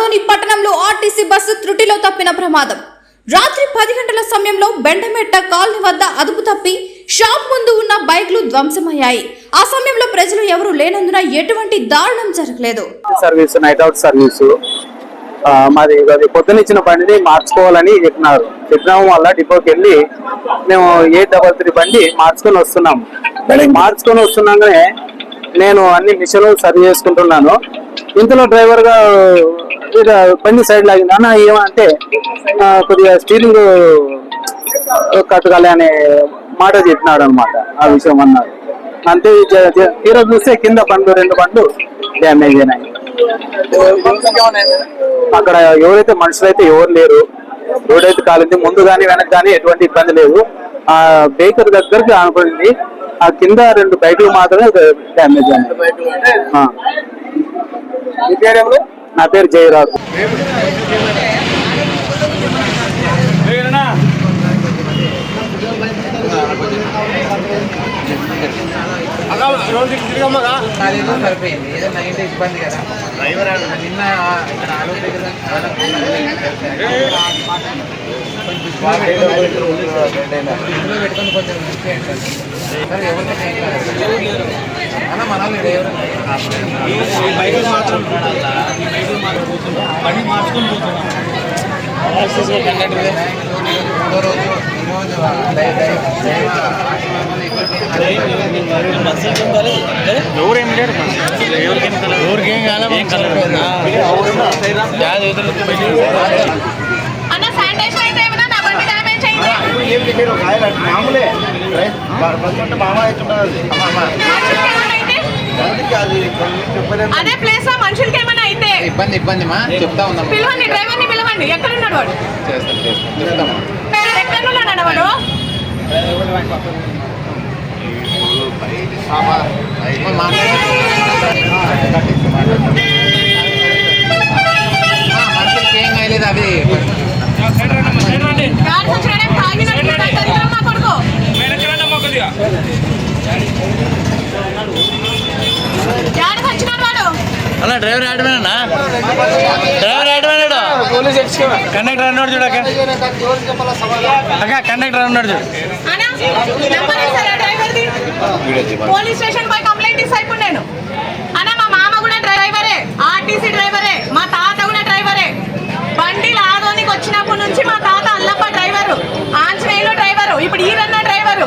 ఆదోని పట్టణంలో RTC bus త్రుటిలో తప్పిన ప్రమాదం. రాత్రి పది గంటల సమయంలో బెండమెట్ట కాలనీ వద్ద అదుపు తప్పి షాప్ ముందు ఉన్న బైక్లు ధ్వంసమయ్యాయి. ఆ సమయంలో ప్రజలు ఎవరూ లేనందున ఎటువంటి దారుణం జరగలేదు. సర్వీస్ నైట్ అవుట్ సర్వీస్ మాది అది పొద్దున ఇచ్చిన బండిని మార్చుకోవాలని చెప్పినారు. చెప్పిన వల్ల డిపోకి వెళ్ళి మేము ఎయిట్ డబల్ త్రీ బండి మార్చుకొని వస్తున్నాం. మార్చుకొని వస్తున్నాగానే నేను అన్ని మిషన్ సర్వ్ చేసుకుంటున్నాను. ఇంతలో డ్రైవర్ ఇక బండి సైడ్ లాగింది అన్న ఏమంటే కొద్దిగా స్టీరింగ్ కట్టుకోవాలి అనే మాట చెప్పినాడు అనమాట ఆ విషయం అన్నారు అంతే తీరా చూస్తే కింద బండ్లు రెండు బండ్లు డ్యామేజ్ అయినాయి. అక్కడ ఎవరైతే మనుషులు అయితే ఎవరు లేరు రోడ్ అయితే కాలింది ముందు కానీ వెనక కానీ ఎటువంటి ఇబ్బంది లేదు ఆ బేకర్ దగ్గరికి ఆనుకుంది ఆ కింద రెండు బైకులు మాత్రమే డ్యామేజ్ అయింది ఆ. నా పేరు జయరాజు. అదేదో సరిపోయింది నైట్ ఇబ్బంది ఏం మన వాళ్ళు ఈడ ఎవరు మూడో రోజు ఈరోజు దై- దై- దైవ ఆశీర్వాదాలు అన్న శానిటైజర్ అయితే ఏమన్నా నా బండి డ్యామేజ్ అయింది? మామూలే? మామ అవుతున్నది మనుషులకి అదే ప్లేస్ అయితే ఇబ్బంది ఇబ్బంది మా. చెప్తా ఉందాం పిలవండి డ్రైవర్ని పిలవండి. ఎక్కడ ఉన్నాడు వాడు? చేస్తాం చేస్తాం. చెప్తామా ఎక్కడ ఉన్నాడు వాడు? మనుషులకి అన్న డ్రైవర్ ఆడమేనా డ్రైవర్ ఆడమేనాడు? కండక్టర్ అన్నాడు చూడక అక్క. కండక్టర్ అన్నాడు చూడు. అన్నా నెంబర్ ఇస్తారా డ్రైవర్ది పోలీస్ స్టేషన్ పోయి కంప్లైంట్ ఇస్తా ఇప్పుడు నేను. అన్న మా మామ కూడా డ్రైవరే ఆర్టీసీ డ్రైవరే మా తాత కూడా డ్రైవరే. బండి లాదోనికి వచ్చినప్పటి నుంచి మా తాత అల్లప్ప డ్రైవరు ఆంజనేయులు డ్రైవరు ఇప్పుడు ఈరన్న డ్రైవరు.